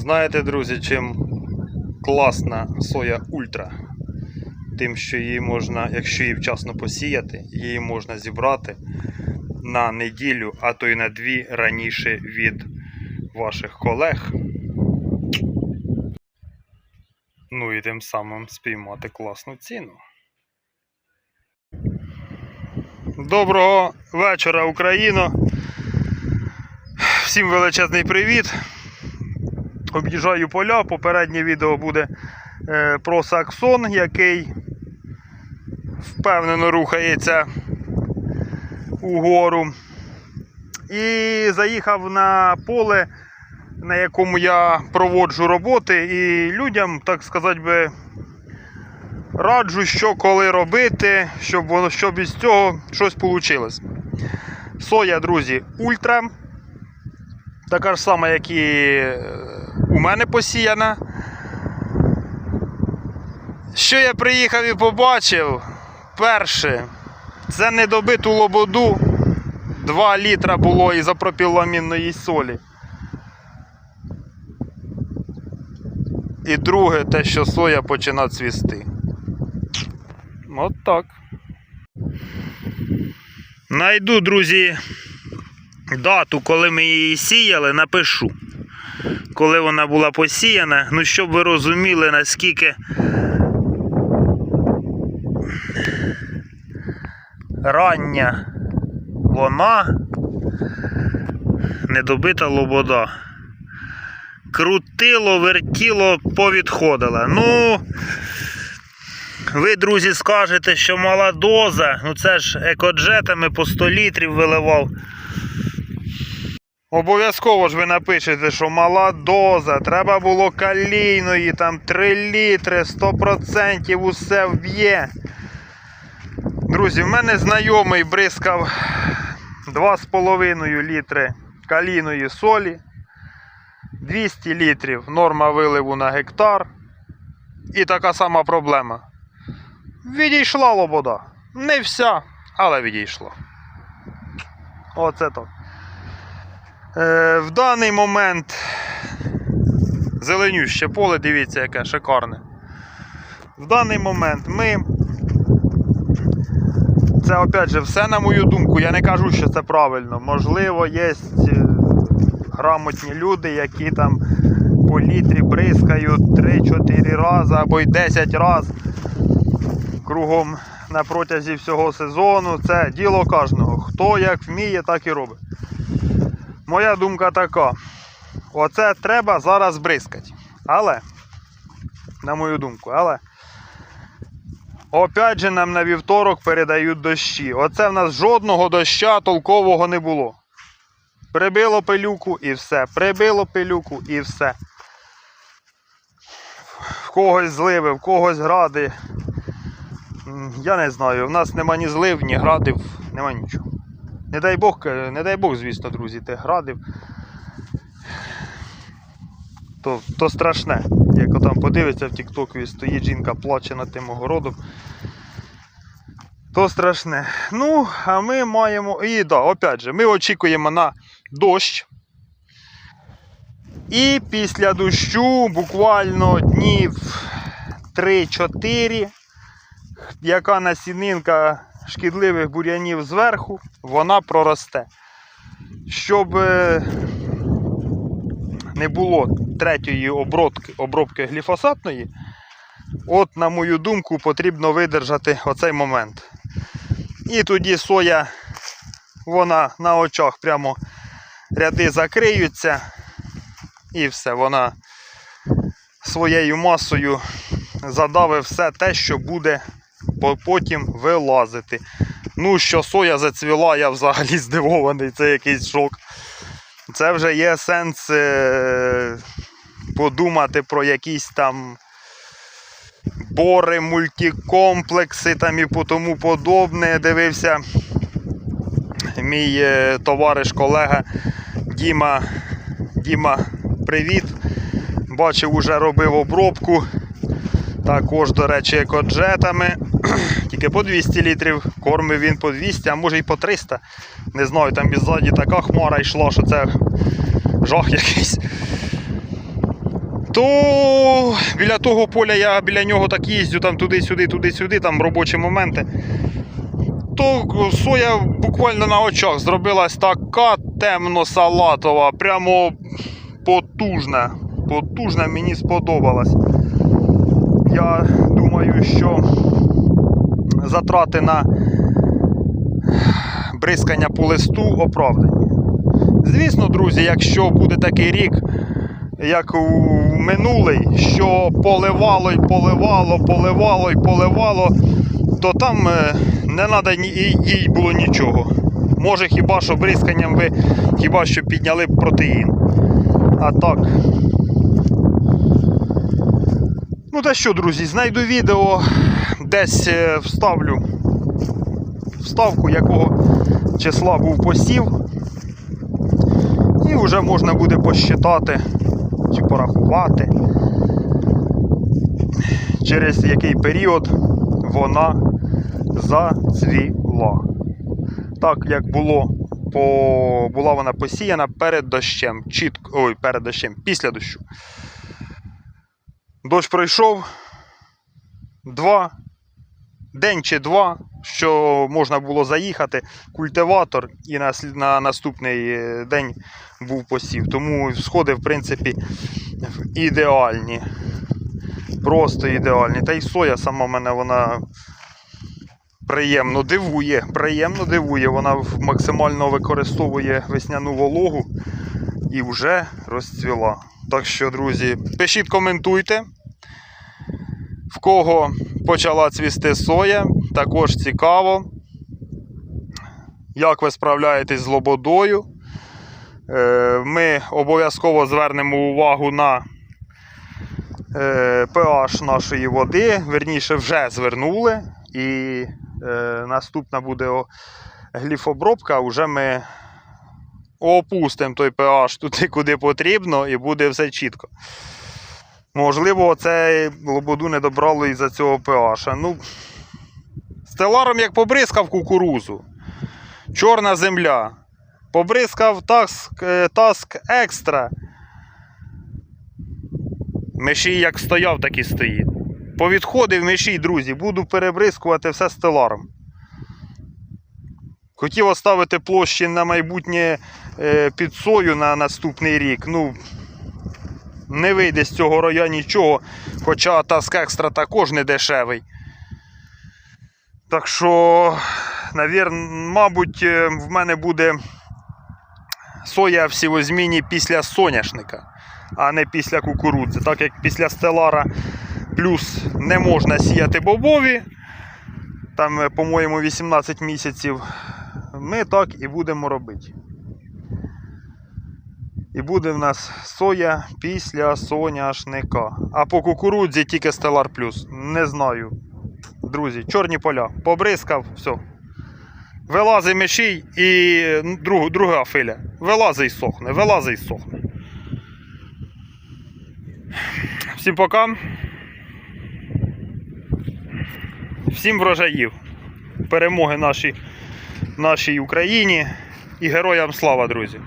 Знаєте, друзі, чим класна соя ультра? Тим, що її можна, якщо її вчасно посіяти, її можна зібрати на неділю, а то й на дві раніше від ваших колег. Ну і тим самим спіймати класну ціну. Доброго вечора, Україно! Всім величезний привіт! Об'їжджаю поля. Попереднє відео буде е, про саксон, який впевнено рухається угору. І заїхав на поле, на якому я проводжу роботи, і людям, так сказати би, раджу, що коли робити, щоб воно щоб із цього щось вийшло. Соя, друзі, ультра. Така ж сама, як і е, у мене посіяна. Що я приїхав і побачив? Перше, це недобиту лободу. 2 літра було ізопропіламінної солі. І друге, те, що соя починає цвісти. От так. Найду, друзі, дату, коли ми її сіяли, напишу. Коли вона була посіяна, ну щоб ви розуміли, наскільки рання вона недобита лобода. Крутило, вертіло, повідходила. Ну, ви, друзі, скажете, що мала доза, ну це ж екоджетами по 100 літрів виливав. Обов'язково ж ви напишете, що мала доза, треба було калійної, там 3 літри, 100% усе вб'є. Друзі, в мене знайомий бризкав 2,5 літри калійної солі, 200 літрів норма виливу на гектар. І така сама проблема. Відійшла лобода. Не вся, але відійшла. Оце так. Е, в даний момент зеленюще поле, дивіться, яке шикарне. В даний момент ми. Це опять же все на мою думку. Я не кажу, що це правильно. Можливо, є грамотні люди, які там по літрі бризкають 3-4 рази або й 10 разів кругом на протязі всього сезону. Це діло кожного. Хто як вміє, так і робить. Моя думка така. Оце треба зараз бризкати. Але, на мою думку, але. Опять же нам на вівторок передають дощі. Оце в нас жодного доща толкового не було. Прибило пилюку і все. Прибило пилюку і все. В когось зливи, в когось гради. Я не знаю. В нас нема ні злив, ні градів, нема нічого. Не дай Бог, е, не дай Бог, звісно, друзі, тих градів. То, то страшне. Як там подивиться в Тіктокові, стоїть жінка, плаче над тим огородом. То страшне. Ну, а ми маємо. І да, опять же, ми очікуємо на дощ. І після дощу буквально днів 3-4, яка насінинка шкідливих бур'янів зверху, вона проросте. Щоб е, не було третьої обробки, обробки гліфосатної, от, на мою думку, потрібно видержати оцей момент. І тоді соя, вона на очах прямо ряди закриються, і все, вона своєю масою задавить все те, що буде потім вилазити. Ну, що соя зацвіла, я взагалі здивований, це якийсь шок. Це вже є сенс е, подумати про якісь там бори, мультикомплекси там і тому подобне. Дивився мій е, товариш, колега Діма. Діма, привіт. Бачив, уже робив обробку. Також, до речі, екоджетами. Тільки по 200 літрів. Кормив він по 200, а може і по 300. Не знаю, там іззаді така хмара йшла, що це жах якийсь. то біля того поля я біля нього так їздю, там туди-сюди, туди-сюди, там робочі моменти. То соя буквально на очах зробилась така темно-салатова, прямо потужна. Потужна, мені сподобалась. Я думаю, що затрати на бризкання по листу оправдані. Звісно, друзі, якщо буде такий рік, як у минулий, що поливало й поливало, поливало й поливало, то там е, не треба їй було нічого. Може хіба що бризканням ви хіба що підняли б протеїн. А так. Ну та що, друзі, знайду відео, десь е, вставлю вставку, якого числа був посів. І вже можна буде посчитати чи порахувати, через який період вона зацвіла. Так як було, по... була вона посіяна перед дощем. Чітко, ой, перед дощем, після дощу. Дощ пройшов два, день чи два, що можна було заїхати, культиватор і на, на наступний е, день був посів. Тому сходи, в принципі, ідеальні. Просто ідеальні. Та й соя сама мене вона приємно дивує. Приємно дивує. Вона максимально використовує весняну вологу і вже розцвіла. Так що, друзі, пишіть, коментуйте. В кого почала цвісти соя, також цікаво. Як ви справляєтесь з лободою? Е, Ми обов'язково звернемо увагу на е, pH нашої води. Верніше, вже звернули. І е, наступна буде гліфобробка. Вже ми опустимо той pH туди, куди потрібно, і буде все чітко. Можливо, це лободу не добрало із-за цього pH. Ну, стеларом як побризкав кукурузу. Чорна земля. Побризкав таск, е, таск екстра. Мишій як стояв, так і стоїть. Повідходив мишій, друзі, буду перебризкувати все стеларом. Хотів оставити площі на майбутнє е, під сою на наступний рік. Ну, не вийде з цього роя нічого, хоча Таск Екстра також не дешевий. Так що, навір, мабуть, е, в мене буде соя в сівозміні після соняшника, а не після кукурудзи. Так як після стелара плюс не можна сіяти бобові, там, е, по-моєму, 18 місяців, ми так і будемо робити. І буде в нас соя після соняшника. А по кукурудзі тільки Stellar Plus. Не знаю. Друзі, чорні поля. Побризкав, все. Вилазить мишій і друг, друга филя. Вилазить і сохне, вилазить і сохне. Всім пока. Всім врожаїв. Перемоги нашій, нашій Україні і героям слава, друзі!